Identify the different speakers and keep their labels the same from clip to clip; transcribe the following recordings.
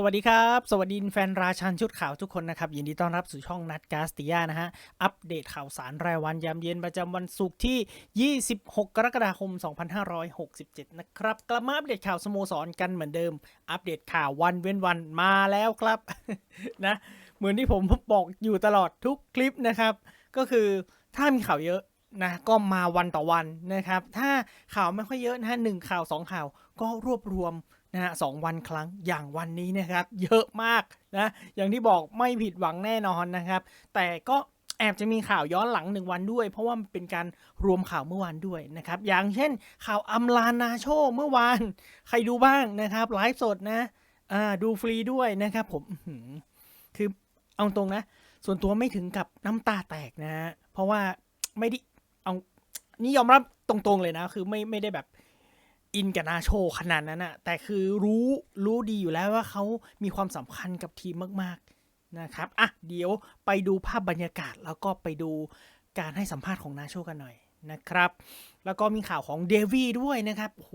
Speaker 1: สวัสดีครับ สวัสดีแฟนราชันชุดข่าวทุกคนนะครับ ยินดีต้อนรับสู่ช่องนัดกาสติยานะฮะ อัปเดตข่าวสารรายวันยามเย็นประจำวันศุกร์ที่ 26 กรกฎาคม 2567 นะครับ กลับมาอัปเดตข่าวสโมสรกันเหมือนเดิม อัปเดตข่าววันเว้นวันมาแล้วครับนะเหมือนที่ผมบอกอยู่ตลอดทุกคลิปนะครับ ก็คือถ้ามีข่าวเยอะนะก็มาวันต่อวันนะครับ ถ้าข่าวไม่ค่อยเยอะนะฮะหนึ่งข่าวสองข่าวก็รวบรวม นะฮะสองวันครั้งอย่างวันนี้นะครับ เยอะมากนะอย่างที่บอกไม่ผิดหวังแน่นอนนะครับ แต่ก็แอบจะมีข่าวย้อนหลังหนึ่งวันด้วย เพราะว่ามันเป็นการรวมข่าวเมื่อวานด้วยนะครับ อย่างเช่น ข่าวอัมลานาโชเมื่อวาน ใครดูบ้างนะครับไลฟ์สดนะอ่าดูฟรีด้วยนะครับ ผมคือเอาตรงนะ ส่วนตัวไม่ถึงกับน้ำตาแตกนะฮะเพราะว่าไม่ได้เอานี่ยอมรับตรงๆเลยนะ คือไม่ไม่ได้แบบ อินกับนาโชขนาดนั้นอะแต่คือรู้รู้ดีอยู่แล้วว่าเขามีความสำคัญกับทีมมากๆนะครับอะเดี๋ยวไปดูภาพบรรยากาศแล้วก็ไปดูการให้สัมภาษณ์ของนาโชกันหน่อยนะครับ แล้วก็มีข่าวของเดวี่ด้วยนะครับโอ้โห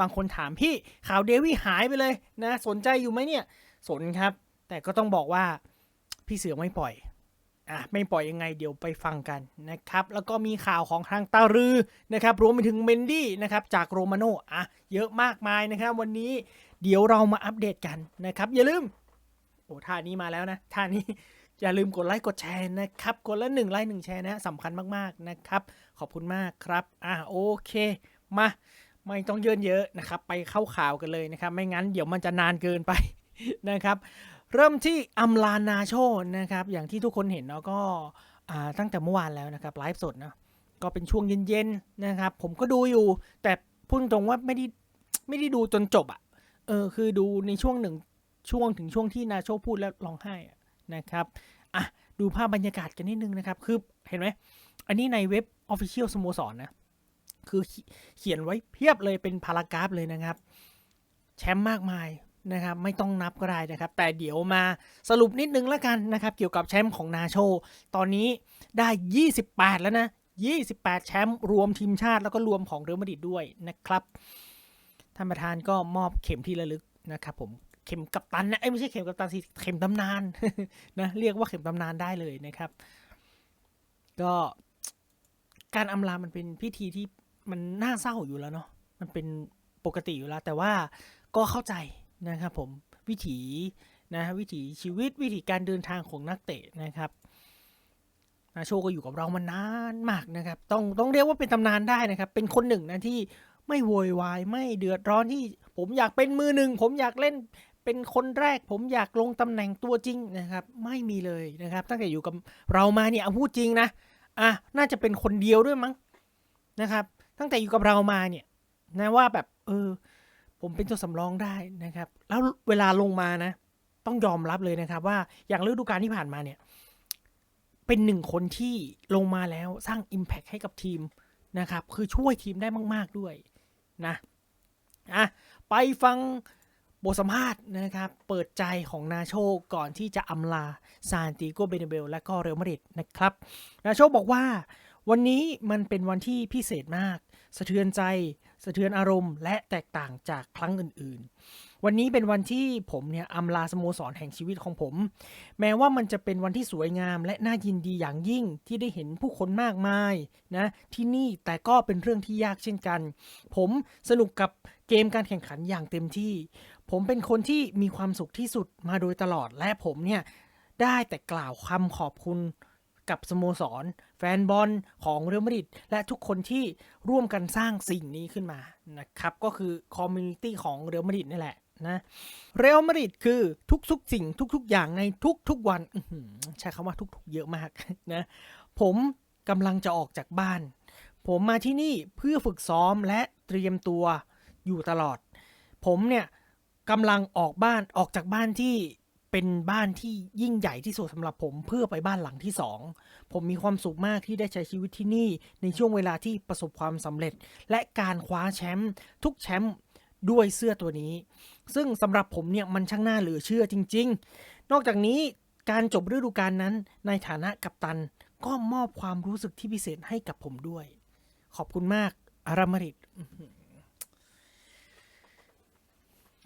Speaker 1: บางคนถามพี่ข่าวเดวี่หายไปเลยนะ สนใจอยู่ไหมเนี่ย สนครับ แต่ก็ต้องบอกว่าพี่เสือไม่ปล่อย อะไม่ปล่อยยังไงเดี๋ยวไปฟังกันนะครับแล้วก็มีข่าวของทางตารือนะครับรวมไปถึงเมนดี้นะครับจากโรมาโนอะเยอะมากมายนะครับวันนี้เดี๋ยวเรามาอัปเดตกันนะครับอย่าลืมโอ้ท่านี้มาแล้วนะท่านี้อย่าลืมกดไลค์กดแชร์นะครับกดละหนึ่งไลค์หนึ่งแชร์นะสำคัญมากๆนะครับขอบคุณมากครับอะโอเคมาไม่ต้องเยินเยอะนะครับไปเข้าข่าวกันเลยนะครับ ไม่งั้นเดี๋ยวมันจะนานเกินไปนะครับ เริ่มที่อัมลานาโชนะครับ อย่างที่ทุกคนเห็นเนาะก็ตั้งแต่เมื่อวานแล้วนะครับไลฟ์สดนะก็เป็นช่วงเย็นๆนะครับ ผมก็ดูอยู่ แต่พูดตรงว่าไม่ได้ไม่ได้ดูจนจบอะ่ะเออคือดูในช่วงหนึ่งช่วงถึงช่วงที่นาโชพูดแล้วร้องไห้อะนะครับอะดูภาพบรรยากาศกันนิดนึงนะครับ คือเห็นไหมอันนี้ในเว็บ Official สโมสรนะคือเขียนไว้เพียบเลยเป็นพารากราฟเลยนะครับ แชมป์มากมาย นะครับไม่ต้องนับก็ได้นะครับ แต่เดี๋ยวมาสรุปนิดนึงแล้วกันนะครับ เกี่ยวกับแชมป์ของนาโช ตอนนี้ได้ 28 แล้วนะ 28 แชมป์รวมทีมชาติแล้วก็รวมของเรอัลมาดริดด้วยนะครับท่านประธานก็มอบเข็มที่ระลึกนะครับผมเข็มกัปตันนะเอ้ไม่ใช่เข็มกัปตันสิเข็มตำนานนะเรียกว่าเข็มตำนานได้เลยนะครับ ก็การอำลามันเป็นพิธีที่มันน่าเศร้าอยู่แล้วเนาะมันเป็นปกติอยู่แล้ว แต่ว่าก็เข้าใจ นะครับผมวิถีนะวิถีชีวิตวิถีการเดินทางของนักเตะนะครับนาโชก็อยู่กับเรามานานมากนะครับ ต้องต้องเรียกว่าเป็นตำนานได้นะครับ เป็นคนหนึ่งนะที่ไม่โวยวายไม่เดือดร้อนที่ ผมอยากเป็นมือหนึ่ง ผมอยากเล่นเป็นคนแรก ผมอยากลงตำแหน่งตัวจริงนะครับ ไม่มีเลยนะครับ ตั้งแต่อยู่กับเรามาเนี่ยพูดจริงนะอะน่าจะเป็นคนเดียวด้วยมั้งนะครับ ตั้งแต่อยู่กับเรามาเนี่ยนะว่าแบบเออ ผมเป็นตัวสำรองได้นะครับ แล้วเวลาลงมานะ ต้องยอมรับเลยนะครับ ว่าอย่างฤดูกาลที่ผ่านมาเนี่ย เป็นหนึ่งคนที่ลงมาแล้วสร้าง Impact ให้กับทีมนะครับ คือช่วยทีมได้มาก ๆด้วยนะอะไปฟังบทสัมภาษณ์นะครับ เปิดใจของนาโชก่อนที่จะอำลาซานติโกเบเนเบลและก็เรอัลมาดริดนะครับ นาโชบอกว่าวันนี้มันเป็นวันที่พิเศษมาก สะเทือนใจ สะเทือนอารมณ์ และแตกต่างจากครั้งอื่น ๆ วันนี้เป็นวันที่ผมเนี่ยอำลาสโมสรแห่งชีวิตของผม แม้ว่ามันจะเป็นวันที่สวยงาม และน่ายินดีอย่างยิ่งที่ได้เห็นผู้คนมากมายนะที่นี่แต่ก็เป็นเรื่องที่ยากเช่นกัน ผมสนุกกับเกมการแข่งขันอย่างเต็มที่ ผมเป็นคนที่มีความสุขที่สุดมาโดยตลอดและผมเนี่ยได้แต่กล่าวคำขอบคุณ กับสโมสร แฟนบอลของเรอัลมาดริดและทุกคนที่ร่วมกันสร้างสิ่งนี้ขึ้นมานะครับ ก็คือคอมมูนิตี้ของเรอัลมาดริดนี่แหละนะเรอัลมาดริดคือทุกๆสิ่งทุก ๆ อย่างในทุกๆวันใช้คำว่าทุกๆ เยอะมากนะผมกำลังจะออกจากบ้าน ผมมาที่นี่เพื่อฝึกซ้อมและเตรียมตัวอยู่ตลอด ผมเนี่ยกำลังออกบ้านออกจากบ้านที่ เป็นบ้านที่ยิ่งใหญ่ที่สุดสำหรับผมเพื่อไปบ้านหลังที่สองผมมีความสุขมากที่ได้ใช้ชีวิตที่นี่ในช่วงเวลาที่ประสบความสำเร็จ และการคว้าแชมป์ทุกแชมป์ด้วยเสื้อตัวนี้ ซึ่งสำหรับผมเนี่ยมันช่างน่าเหลือเชื่อจริง ๆ นอกจากนี้การจบฤดูกาลนั้นในฐานะกัปตันก็มอบความรู้สึกที่พิเศษให้กับผมด้วย ขอบคุณมากอารามาริด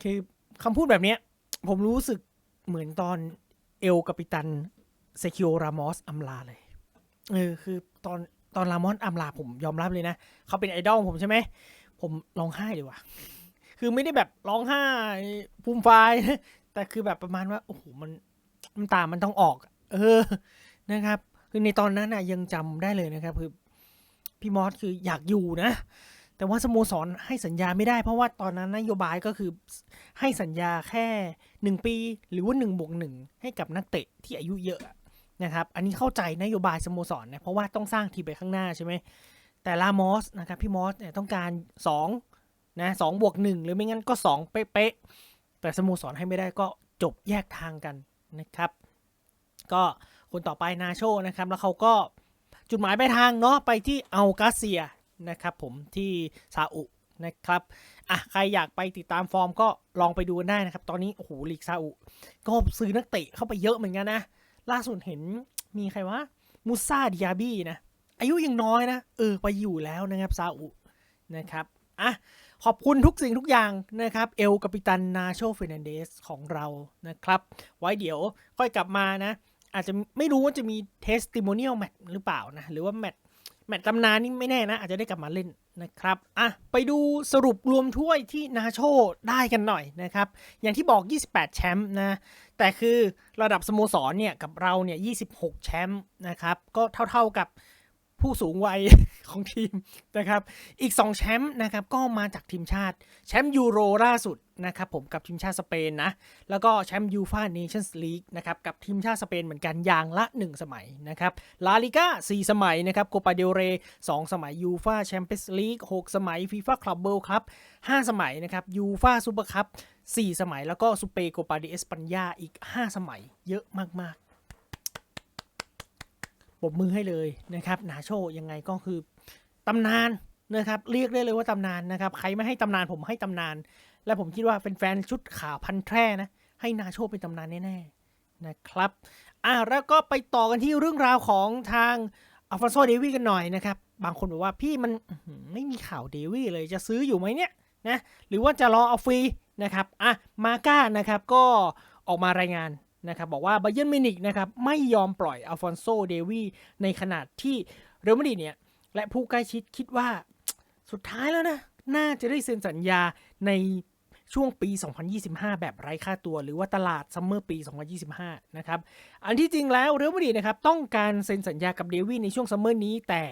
Speaker 1: คือคำพูดแบบนี้ผมรู้สึก เหมือนตอนเอลกัปิตันเซคิโอรามอสอัมลาเลย เออ คือตอนตอนรามอสอัมลาผมยอมรับเลยนะ เขาเป็นไอดอลผมใช่ไหม ผมร้องไห้เลยว่ะ คือไม่ได้แบบร้องไห้ภูมิไฟายนะแต่คือแบบประมาณว่า โอ้โห มันน้ำตามันต้องออก เออ นะครับ คือในตอนนั้นน่ะยังจำได้เลยนะครับ คือพี่มอสคืออยากอยู่นะ แต่ว่าสโมสรให้สัญญาไม่ได้ เพราะว่าตอนนั้นนโยบายก็คือให้สัญญาแค่หนึ่งปี หรือว่าหนึ่งบวกหนึ่งให้กับนักเตะที่อายุเยอะนะครับ อันนี้เข้าใจนโยบายสโมสรนะเพราะว่าต้องสร้างทีมไปข้างหน้าใช่ไหมแต่ลามอสนะครับพี่มอสเนี่ยต้องการสองนะสองบวกหนึ่งหรือไม่งั้นก็สองเป๊ะๆแต่สโมสรให้ไม่ได้ก็จบแยกทางกันนะครับ ก็คนต่อไปนาโชนะครับแล้วเขาก็จุดหมายปลายทางเนาะไปที่อัลกาเซีย นะครับผมที่ซาอุนะครับอะใครอยากไปติดตามฟอร์มก็ลองไปดูได้นะครับ ตอนนี้โอ้โหลีกซาอุก็ซื้อนักเตะเข้าไปเยอะเหมือนกันนะ ล่าสุดเห็นมีใครวะมูซาดิยาบีนะอายุยังน้อยนะเออไปอยู่แล้วนะครับซาอุนะครับอะขอบคุณทุกสิ่งทุกอย่างนะครับ เอลกัปตันนาโชเฟรนันเดสของเรานะครับ ไว้เดี๋ยวค่อยกลับมานะ อาจจะไม่รู้ว่าจะมีเทสติโมเนียลแมตหรือเปล่านะ หรือว่าแมต แมตตำนานนี่ไม่แน่นะ อาจจะได้กลับมาเล่นนะครับอะไปดูสรุปรวมถ้วยที่นาโชได้กันหน่อยนะครับ อย่างที่บอก 28 แชมป์นะ แต่คือระดับสโมสรเนี่ยกับเราเนี่ย 26 แชมป์นะครับ ก็เท่าๆกับ ผู้สูงวัยของทีมนะครับ อีก 2 แชมป์นะครับก็มาจากทีมชาติ แชมป์ยูโรล่าสุดนะครับผมกับทีมชาติสเปนนะ แล้วก็แชมป์ยูฟาเนชั่นส์ลีกนะครับกับทีมชาติสเปนเหมือนกันอย่างละ 1 สมัยนะครับลาลิก้า4สมัยนะครับโกปาเดลเร2สมัยยูฟาแชมเปี้ยนส์ลีก6สมัยฟีฟ่าคลับเบิลครับ5สมัยนะครับยูฟาซูเปอร์คัพ4สมัยแล้วก็ซูเปโกปาเดเอสปัญญาอีก 5 สมัยเยอะมากๆ ปรบมือให้เลยนะครับนาโชยังไงก็คือตำนานนะครับเรียกได้เลยว่าตำนานนะครับใครไม่ให้ตำนานผมให้ตำนาน และผมคิดว่าเป็นแฟนชุดขาวพันแท้นะให้นาโชเป็นตำนานแน่ๆนะครับอะแล้วก็ไปต่อกันที่เรื่องราวของทางอัลฟอนโซเดวีกันหน่อยนะครับบางคนบอกว่าพี่มันไม่มีข่าวเดวีเลยจะซื้ออยู่ไหมเนี่ยนะหรือว่าจะรอเอาฟรีนะครับอะมาก้านะครับก็ออกมารายงาน นะครับบอกว่าบเย r n นมินิกนะครับไม่ยอมปล่อยอัลฟอนโซเดวีในขนาดที่เรอัลมาดริดเนี่ยและผู้ใกล้ชิดคิดว่าสุดท้ายแล้วนะ น่าจะได้เซ็นสัญญาในช่วงปี 2025 แบบไร้ค่าตัว หรือว่าตลาดซัมเมอร์ปี 2025 นะครับ อันที่จริงแล้วเรอัลมาดริดนะครับต้องการเซ็นสัญญากับเดวีในช่วงซัมเมอร์นี้ แต่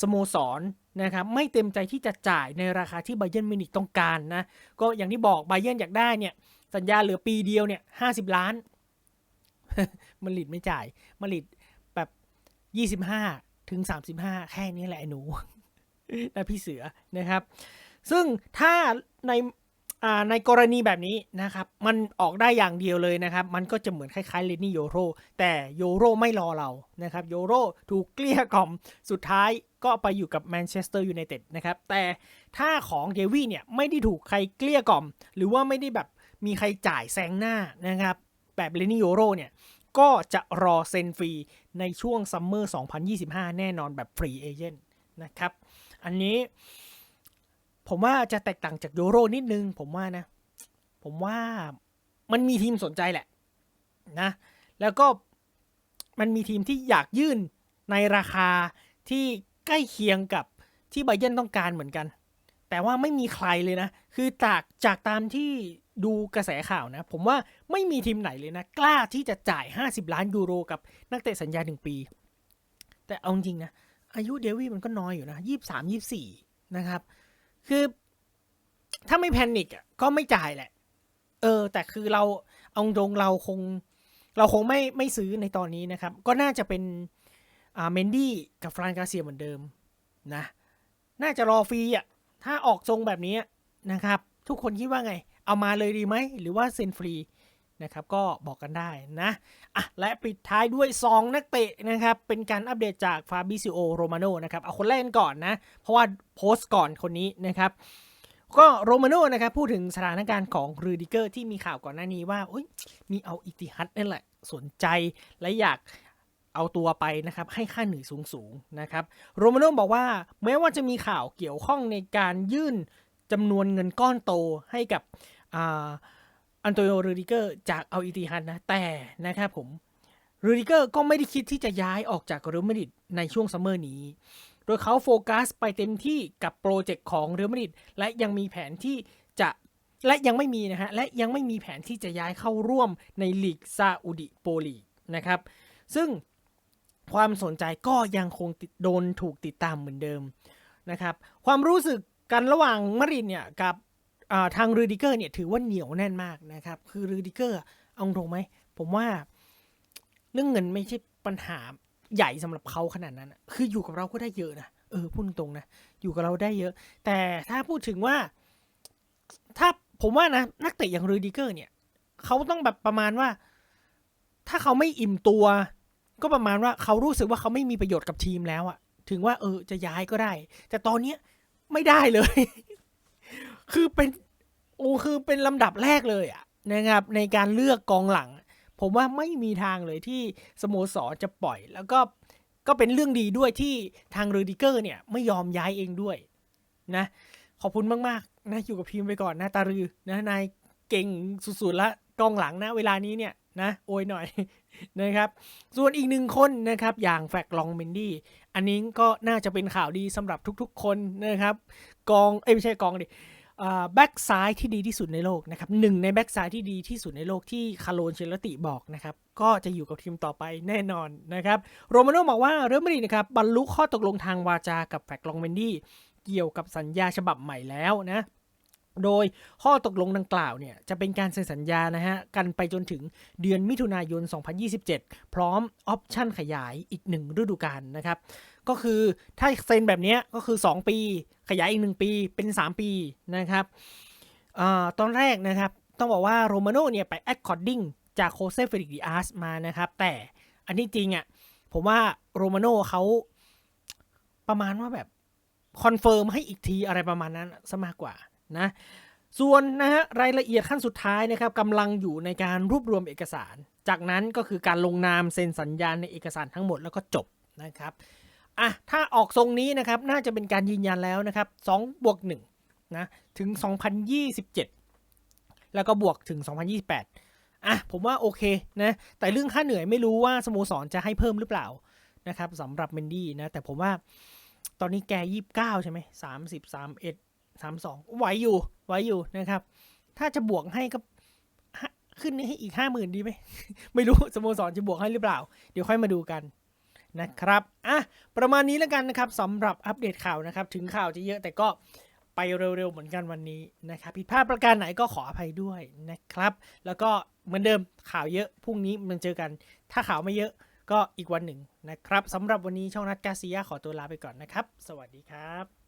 Speaker 1: สโมสรนะครับไม่เต็มใจที่จะจ่ายในราคาที่บเย r n นมินิกต้องการนะ ก็อย่างที่บอกบเย r n อยากได้เนี่ยสัญญาเหลือปีเดียวเนี่ย 50 ล้าน มาริดไม่จ่ายมาริดแบบ25ถึง35แค่นี้แหละหนูนะพี่เสือนะครับ ซึ่งถ้าในาในกรณีแบบนี้นะครับ มันออกได้อย่างเดียวเลยนะครับ มันก็จะเหมือนคล้ายๆเลนี่โยโรแต่โยโรไม่รอเรานะครับโยโรถูกเกลี้ยกล่อมสุดท้ายก็ไปอยู่กับแมนเชสเตอร์ยูไนเต็ดนะครับ แต่ถ้าของเดวี่เนี่ยไม่ได้ถูกใครเกลี้ยกล่อม หรือว่าไม่ได้แบบมีใครจ่ายแซงหน้านะครับ แบบเลนี่โยโรเนี่ย ก็จะรอเซ็นฟรีในช่วงซัมเมอร์ 2025 แน่นอนแบบฟรีเอเจนต์นะครับ อันนี้ผมว่าจะแตกต่างจากโยโรนิดนึง ผมว่านะ ผมว่ามันมีทีมสนใจแหละนะ แล้วก็มันมีทีมที่อยากยื่นในราคาที่ใกล้เคียงกับที่ไบเยนต้องการเหมือนกัน แต่ว่าไม่มีใครเลยนะ คือจากจากตามที่ ดูกระแสข่าวนะ ผมว่าไม่มีทีมไหนเลยนะ กล้าที่จะจ่าย 50 ล้านยูโรกับนักเตะสัญญาหนึ่งปี แต่เอาจริงนะ อายุเดวี่มันก็น้อยอยู่นะยี่สามยี่สี่นะครับ คือถ้าไม่แพนิกอะก็ไม่จ่ายแหละ เออ แต่คือเราเอาตรงเราคง เราคงไม่ไม่ซื้อในตอนนี้นะครับ ก็น่าจะเป็นอ่าเมนดี้กับฟรานกาเซียเหมือนเดิมนะ น่าจะรอฟรีอะถ้าออกทรงแบบนี้นะครับ ทุกคนคิดว่าไง เอามาเลยดีไหม หรือว่าเซ็นฟรีนะครับก็บอกกันได้นะอะและปิดท้ายด้วย 2 นักเตะนะครับ เป็นการอัปเดตจากฟาบิซิโอโรมาโนนะครับเอาคนแรกก่อนนะ เพราะว่าโพสต์ก่อนคนนี้นะครับก็โรมาโนนะครับพูดถึงสถานการณ์ของรูดิเกอร์ที่มีข่าวก่อนหน้านี้ว่าอยมีเอาอิติฮัดนั่นแหละ สนใจและอยากเอาตัวไปนะครับ ให้ค่าเหนื่อยสูงๆนะครับโรมาโนบอกว่าแม้ว่าจะมีข่าวเกี่ยวข้องในการยื่นจำนวนเงินก้อนโตให้กับ อันโตนิโอรูดิเกอร์จากเอาอิติฮัดนะ แต่นะครับผมรูดิเกอร์ก็ไม่ได้คิดที่จะย้ายออกจากเรอัลมาดริดในช่วงซัมเมอร์นี้ โดยเขาโฟกัสไปเต็มที่กับโปรเจกต์ของเรอัลมาดริดและยังมีแผนที่จะและยังไม่มีนะฮะ และยังไม่มีแผนที่จะย้ายเข้าร่วมในลีกซาอุดิโปรลีกนะครับ ซึ่งความสนใจก็ยังคงโดนถูกติดตามเหมือนเดิมนะครับ ความรู้สึกกันระหว่างมาริดเนี่ยกับ ทางรูดิเกอร์เนี่ยถือว่าเหนียวแน่นมากนะครับ คือรูดิเกอร์เอาตรงไหม ผมว่าเรื่องเงินไม่ใช่ปัญหาใหญ่สำหรับเขาขนาดนั้น คืออยู่กับเราก็ได้เยอะนะ เออพูดตรงนะ อยู่กับเราได้เยอะ แต่ถ้าพูดถึงว่า ถ้าผมว่านะ นักเตะอย่างรูดิเกอร์เนี่ย เขาต้องแบบประมาณว่า ถ้าเขาไม่อิ่มตัว ก็ประมาณว่าเขารู้สึกว่าเขาไม่มีประโยชน์กับทีมแล้วอะถึงว่าเออจะย้ายก็ได้ แต่ตอนเนี้ยไม่ได้เลย คือเป็นโอ้คือเป็นลำดับแรกเลยอะนะครับ ในการเลือกกองหลัง ผมว่าไม่มีทางเลยที่สโมสรจะปล่อย แล้วก็ก็เป็นเรื่องดีด้วยที่ทางรูดิเกอร์เนี่ยไม่ยอมย้ายเองด้วยนะ ขอบคุณมากๆนะอยู่กับทีมไปก่อนนะตารือนะนายเก่งสุดๆละกองหลังนะเวลานี้เนี่ยนะโอยหน่อยนะครับ ส่วนอีกหนึ่งคนนะครับ อย่างแฟกลองเมนดี้อันนี้ก็น่าจะเป็นข่าวดีสำหรับทุกๆ คนนะครับ กองเอ้ยไม่ใช่กองดิ แบ็กซ้ายที่ดีที่สุดในโลกนะครับหนึ่งในแบ็กซ้ายที่ดีที่สุดในโลกที่คาร์โลนเชลติบอกนะครับก็จะอยู่กับทีมต่อไปแน่นอนนะครับโรมาโน่บอกว่าเรอัลมาดริดนะครับบรรลุข้อตกลงทางวาจากับแฟกลองเมนดี้เกี่ยวกับสัญญาฉบับใหม่แล้วนะโดยข้อตกลงดังกล่าวเนี่ยจะเป็นการเซ็นสัญญานะฮะกันไปจนถึงเดือนมิถุนายน 2027 พร้อมออปชั่นขยายอีกหนึ่งฤดูกาลนะครับ ก็คือถ้าเซ็นแบบนี้ก็คือ 2 ปี ขยายอีก 1 ปีเป็น 3 ปีนะครับอตอนแรกนะครับต้องบอกว่าโรมาโน่เนี่ยไปแอดคอร์ดิ้งจากโคเซเฟริกดิอาสมานะครับ แต่อันที่จริงอะผมว่าโรมาโน่เขาประมาณว่าแบบคอนเฟิร์มให้อีกทีอะไรประมาณนั้นซะมากกว่านะส่วนนะฮะรายละเอียดขั้นสุดท้ายนะครับกำลังอยู่ในการรวบรวมเอกสาร จากนั้นก็คือการลงนามเซ็นสัญญาในเอกสารทั้งหมดแล้วก็จบนะครับ อะถ้าออกทรงนี้นะครับน่าจะเป็นการยืนยันแล้วนะครับ2บวก1นะถึง 2027 แล้วก็บวกถึง 2028 อะผมว่าโอเคนะแต่เรื่องค่าเหนื่อยไม่รู้ว่าสโมสรจะให้เพิ่มหรือเปล่านะครับสำหรับเมนดี้นะแต่ผมว่าตอนนี้แกยี่สิบเก้าใช่ไหมสามสิบสามเอ็ดสามสองไหวอยู่ไหวอยู่นะครับ ถ้าจะบวกให้ก็ขึ้นให้อีกห้าหมื่นดีไหม ไม่รู้สโมสรจะบวกให้หรือเปล่า เดี๋ยวค่อยมาดูกัน นะครับอะประมาณนี้แล้วกันนะครับสำหรับอัปเดตข่าวนะครับ ถึงข่าวจะเยอะแต่ก็ไปเร็วๆเหมือนกันวันนี้นะครับผิดพลาดประการไหนก็ขออภัยด้วยนะครับ แล้วก็เหมือนเดิมข่าวเยอะพรุ่งนี้มันเจอกัน ถ้าข่าวไม่เยอะก็อีกวันหนึ่งนะครับสำหรับวันนี้ช่องนัดกาซียาขอตัวลาไปก่อนนะครับ สวัสดีครับ